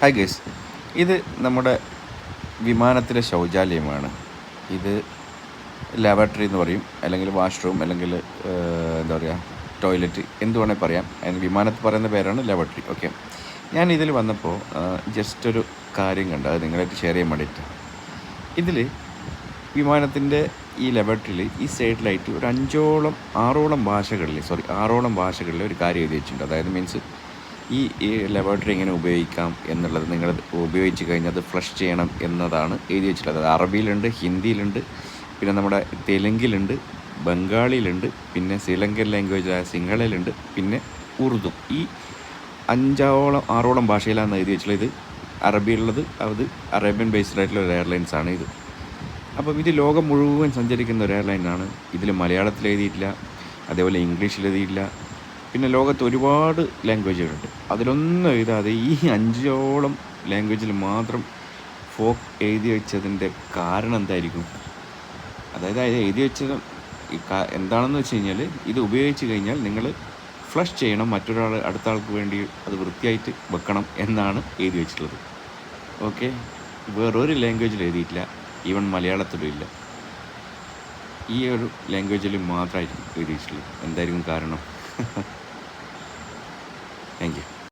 Hi guys ഇത് നമ്മുടെ വിമാനത്തിലെ ശൗചാലയമാണ്. ഇത് ലാബറട്ടറി എന്ന് പറയും. അല്ലെങ്കിൽ വാഷ്റൂം അല്ലെങ്കിൽ എന്താ പറയുക ടോയ്ലറ്റ് എന്ത് വേണേൽ പറയാം. അതിന് വിമാനത്തിൽ പറയുന്ന പേരാണ് ലാബറട്ടറി. ഓക്കെ ഞാൻ ഇതിൽ വന്നപ്പോൾ ജസ്റ്റ് ഒരു കാര്യം കണ്ട്. അത് നിങ്ങളായിട്ട് ഷെയർ ചെയ്യാൻ വേണ്ടിയിട്ട്. ഇതിൽ വിമാനത്തിന്റെ ഈ ലബോറട്ടറിയിൽ ഈ സൈഡിലായിട്ട് ഒരു അഞ്ചോളം ആറോളം ഭാഷകളിൽ സോറി ആറോളം ഭാഷകളിൽ ഒരു കാര്യം എഴുതി വെച്ചിട്ടുണ്ട്. അതായത് മീൻസ് ഈ ലബോറട്ടറി എങ്ങനെ ഉപയോഗിക്കാം എന്നുള്ളത് നിങ്ങൾ ഉപയോഗിച്ച് കഴിഞ്ഞാൽ അത് ഫ്ലഷ് ചെയ്യണം എന്നതാണ് എഴുതി വെച്ചിട്ടുള്ളത്. അറബിയിലുണ്ട് ഹിന്ദിയിലുണ്ട് പിന്നെ നമ്മുടെ തെലുങ്കിലുണ്ട് ബംഗാളിയിലുണ്ട് പിന്നെ ശ്രീലങ്കൻ ലാംഗ്വേജായ സിംഹളയിലുണ്ട് പിന്നെ ഉറുദു. ഈ അഞ്ചോളം ആറോളം ഭാഷയിലാണ് എഴുതി വെച്ചിട്ടുള്ളത്. ഇത് അറബിയിലുള്ളത് അത് അറേബ്യൻ ബേസ്ഡ് ആയിട്ടുള്ള ഒരു എയർലൈൻസ് ആണ് ഇത്. അപ്പം ഇത് ലോകം മുഴുവൻ സഞ്ചരിക്കുന്ന ഒരു എയർലൈനാണ് ഇതിൽ മലയാളത്തിൽ എഴുതിയിട്ടില്ല അതേപോലെ ഇംഗ്ലീഷിൽ എഴുതിയിട്ടില്ല പിന്നെ ലോകത്ത് ഒരുപാട് ലാംഗ്വേജുകളുണ്ട്. അതിലൊന്നും എഴുതാതെ ഈ അഞ്ചോളം ലാംഗ്വേജിൽ മാത്രം ഫോക്ക് എഴുതി വെച്ചതിന്റെ കാരണം എന്തായിരിക്കും? അതായത് അത് എഴുതി വെച്ചത് എന്താണെന്ന് വെച്ച് കഴിഞ്ഞാൽ ഇത് ഉപയോഗിച്ച് കഴിഞ്ഞാൽ നിങ്ങൾ ഫ്ലഷ് ചെയ്യണം മറ്റൊരാൾ അടുത്ത ആൾക്ക് വേണ്ടി അത് വൃത്തിയായിട്ട് വെക്കണം എന്നാണ് എഴുതി വെച്ചിട്ടുള്ളത്. ഓക്കെ? വേറൊരു ലാംഗ്വേജിൽ എഴുതിയിട്ടില്ല. ഈവൻ മലയാളത്തിലും ഇല്ല. ഈ ഒരു ലാംഗ്വേജിൽ മാത്രമായിരിക്കും എഴുതി വെച്ചിട്ടുള്ളത്. എന്തായിരിക്കും കാരണം?